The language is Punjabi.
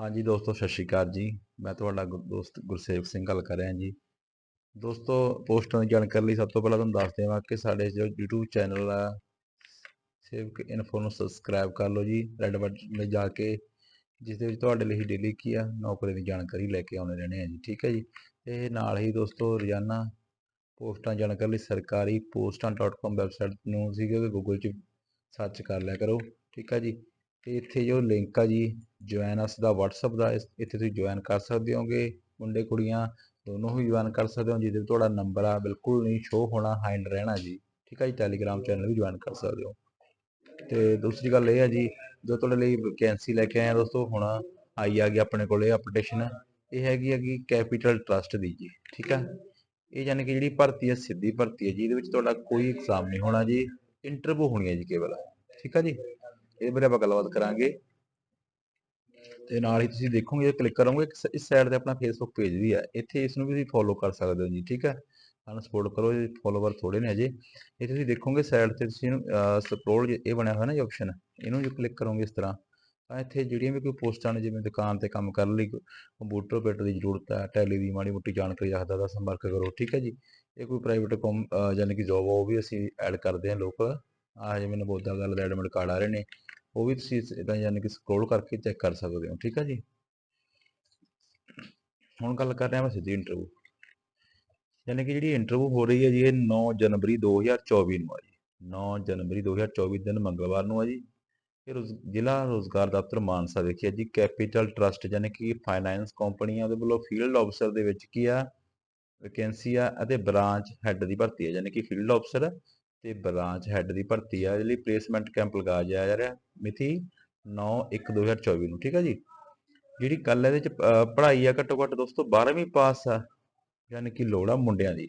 ਹਾਂਜੀ ਦੋਸਤੋ, ਸਤਿ ਸ਼੍ਰੀ ਅਕਾਲ ਜੀ। ਮੈਂ ਤੁਹਾਡਾ ਗੁਰ- ਦੋਸਤ ਗੁਰਸੇਵਕ ਸਿੰਘ ਗੱਲ ਕਰ ਰਿਹਾ ਜੀ। ਦੋਸਤੋ, ਪੋਸਟਾਂ ਦੀ ਜਾਣਕਾਰੀ ਲਈ ਸਭ ਤੋਂ ਪਹਿਲਾਂ ਤੁਹਾਨੂੰ ਦੱਸ ਦੇਵਾਂ ਕਿ ਸਾਡੇ ਜੋ YouTube ਚੈਨਲ ਆ, ਸੇਵਕ ਇਨਫੋ ਨੂੰ ਸਬਸਕ੍ਰਾਈਬ ਕਰ ਲਓ ਜੀ। ਰੈੱਡ ਬਟਨ 'ਤੇ ਜਾ ਕੇ ਜਿਸ ਦੇ ਵਿੱਚ ਤੁਹਾਡੇ ਲਈ ਡੇਲੀ ਕੀ ਆ, ਨੌਕਰੀ ਦੀ ਜਾਣਕਾਰੀ ਲੈ ਕੇ ਆਉਣੇ ਰਹਿਣੇ ਆ ਜੀ, ਠੀਕ ਹੈ ਜੀ। ਇਹ ਨਾਲ ਹੀ ਦੋਸਤੋ ਰੋਜ਼ਾਨਾ ਪੋਸਟਾਂ ਜਾਣਕਾਰੀ ਲਈ ਸਰਕਾਰੀ posts.com ਵੈਬਸਾਈਟ ਨੂੰ ਸੀਗੇ ਕਿ ਗੂਗਲ 'ਚ ਸਰਚ ਕਰ ਲਿਆ ਕਰੋ, ਠੀਕ ਹੈ ਜੀ। ਤੇ ਇੱਥੇ ਜੋ ਲਿੰਕ ਆ ਜੀ ਜੁਆਇਨ ਅਸ ਦਾ WhatsApp ਦਾ, ਇਸ- ਇੱਥੇ ਤੁਸੀਂ ਜੁਆਇਨ ਕਰ ਸਕਦੇ ਹੋਗੇ। ਮੁੰਡੇ, ਕੁੜੀਆਂ ਦੋਨੋਂ ਹੀ ਜੁਆਇਨ ਕਰ ਸਕਦੇ ਹੋ, ਜਿਹਦੇ ਵਿੱਚ ਤੁਹਾਡਾ ਨੰਬਰ ਆ, ਬਿਲਕੁਲ ਨਹੀਂ ਸ਼ੋ ਹੋਣਾ ਹਾਈਡ ਰਹਿਣਾ ਜੀ। ਠੀਕ ਆ ਜੀ ਟੈਲੀਗ੍ਰਾਮ ਚੈਨਲ ਵੀ ਜੁਆਇਨ ਕਰ ਸਕਦੇ ਹੋ। ਤੇ ਦੂਸਰੀ ਗੱਲ ਇਹ ਆ ਜੀ, ਜੋ ਤੁਹਾਡੇ ਲਈ ਵੈਕੈਂਸੀ ਲੈ ਕੇ ਆਏ ਆ ਦੋਸਤੋ, ਹੁਣ ਆਈ ਆ ਗਈ ਆਪਣੇ ਕੋਲ ਇਹ ਅਪਡੇਸ਼ਨ ਇਹ ਹੈਗੀ ਹੈਗੀ ਕੈਪੀਟਲ ਟਰਸਟ ਦੀ ਜੀ, ਠੀਕ ਆ। ਇਹ ਯਾਨੀ ਕਿ ਜਿਹੜੀ ਭਰਤੀ ਹੈ ਸਿੱਧੀ ਭਰਤੀ ਹੈ ਜੀ, ਇਹਦੇ ਵਿੱਚ ਤੁਹਾਡਾ ਕੋਈ ਐਗਜ਼ਾਮ ਨਹੀਂ ਹੋਣਾ ਜੀ ਇੰਟਰਵਿਊ ਹੋਣੀ ਹੈ ਜੀ ਕੇਵਲ, ਠੀਕ ਆ ਜੀ। ਇਹਦੇ ਬਾਰੇ ਆਪਾਂ ਗੱਲਬਾਤ ਕਰਾਂਗੇ। ਤੇ ਨਾਲ ਹੀ ਤੁਸੀਂ ਦੇਖੋਗੇ ਕਲਿੱਕ ਕਰੋਗੇ ਇਸ ਸਾਈਡ ਤੇ ਆਪਣਾ ਫੇਸਬੁੱਕ ਪੇਜ ਵੀ ਹੈ ਇੱਥੇ ਇਸ ਨੂੰ ਵੀ ਤੁਸੀਂ ਫੋਲੋ ਕਰ ਸਕਦੇ ਹੋ ਜੀ, ਠੀਕ ਹੈ ਸਾਨੂੰ ਸਪੋਰਟ ਕਰੋ ਜੀ ਫੋਲੋਵਰ ਥੋੜੇ ਨੇ ਅਜੇ। ਇਹ ਤੁਸੀਂ ਦੇਖੋਗੇ ਸਾਈਡ ਤੇ ਤੁਸੀਂ ਸਕਰੋਲ ਇਹ ਬਣਿਆ ਹੋਇਆ ਨਾ ਇਹ ਆਪਸ਼ਨ ਇਹਨੂੰ ਜੇ ਕਲਿੱਕ ਕਰੋਗੇ ਇਸ ਤਰ੍ਹਾਂ। ਤਾਂ ਇੱਥੇ ਜਿਹੜੀਆਂ ਵੀ ਕੋਈ ਪੋਸਟਾਂ ਨੇ, ਜਿਵੇਂ ਦੁਕਾਨ ਤੇ ਕੰਮ ਕਰਨ ਲਈ ਕੰਪਿਊਟਰ ਆਪਰੇਟਰ ਦੀ ਜ਼ਰੂਰਤ ਹੈ ਟੈਲੀ ਦੀ ਮਾੜੀ ਮੋਟੀ ਜਾਣਕਾਰੀ ਰੱਖਦਾ ਤਾਂ ਸੰਪਰਕ ਕਰੋ, ਠੀਕ ਹੈ ਜੀ? ਇਹ ਕੋਈ ਪ੍ਰਾਈਵੇਟ ਕਮ ਯਾਨੀ ਕਿ ਜੋਬ ਉਹ ਵੀ ਅਸੀਂ ਐਡ ਕਰਦੇ ਹਾਂ ਲੋਕ। ਆ ਜਿਵੇਂ ਨਬੋਦਾ ਗੱਲ ਦੇ ਐਡਮਿਟ ਕਾਰਡ ਆ ਰਹੇ ਨੇ। ਉਹ ਵੀ ਤੁਸੀਂ ਇਦਾਂ ਯਾਨੀ ਕਿ ਸਕਰੋਲ ਕਰਕੇ ਚੈੱਕ ਕਰ ਸਕਦੇ ਹੋ, ਠੀਕ ਹੈ ਜੀ? ਹੁਣ ਗੱਲ ਕਰ ਰਹੇ ਹਾਂ ਸਿੱਧੀ ਇੰਟਰਵਿਊ ਯਾਨੀ ਕਿ ਜਿਹੜੀ ਇੰਟਰਵਿਊ ਹੋ ਰਹੀ ਹੈ ਜੀ, ਇਹ 9 ਜਨਵਰੀ 2024 ਨੂੰ ਆ ਜੀ। 9 ਜਨਵਰੀ 2024 ਦਿਨ ਮੰਗਲਵਾਰ ਨੂੰ ਆ ਜੀ। ਇਹ ਜ਼ਿਲ੍ਹਾ ਰੋਜ਼ਗਾਰ ਦਫ਼ਤਰ ਮਾਨਸਾ ਵਿਖੇ ਹੈ ਜੀ। ਕੈਪੀਟਲ ਟਰਸਟ ਯਾਨੀ ਕਿ ਫਾਈਨਾਂਸ ਕੰਪਨੀ ਆ ਵੱਲੋਂ ਫੀਲਡ ਆਫਸਰ ਦੇ ਵਿੱਚ ਕੀ ਆ ਵੈਕੈਂਸੀ ਆ ਅਤੇ ਬ੍ਰਾਂਚ ਹੈੱਡ ਦੀ ਭਰਤੀ ਹੈ ਯਾਨੀ ਕਿ ਫੀਲਡ ਆਫਸਰ ਤੇ ਬ੍ਰਾਂਚ ਹੈੱਡ ਦੀ ਭਰਤੀ ਆ ਜਿਹੜੀ ਪਲੇਸਮੈਂਟ ਕੈਂਪ ਲਗਾਇਆ ਜਾ ਰਿਹਾ ਮਿਤੀ 9/1/2024 ਨੂੰ, ਠੀਕ ਹੈ ਜੀ? ਜਿਹੜੀ ਕੱਲ ਇਹਦੇ ਚ ਪੜ੍ਹਾਈ ਆ ਘੱਟੋ ਘੱਟ ਦੋਸਤੋ 12ਵੀਂ ਪਾਸ ਆ, ਯਾਨੀ ਕਿ ਲੋੜ ਆ ਮੁੰਡਿਆਂ ਦੀ।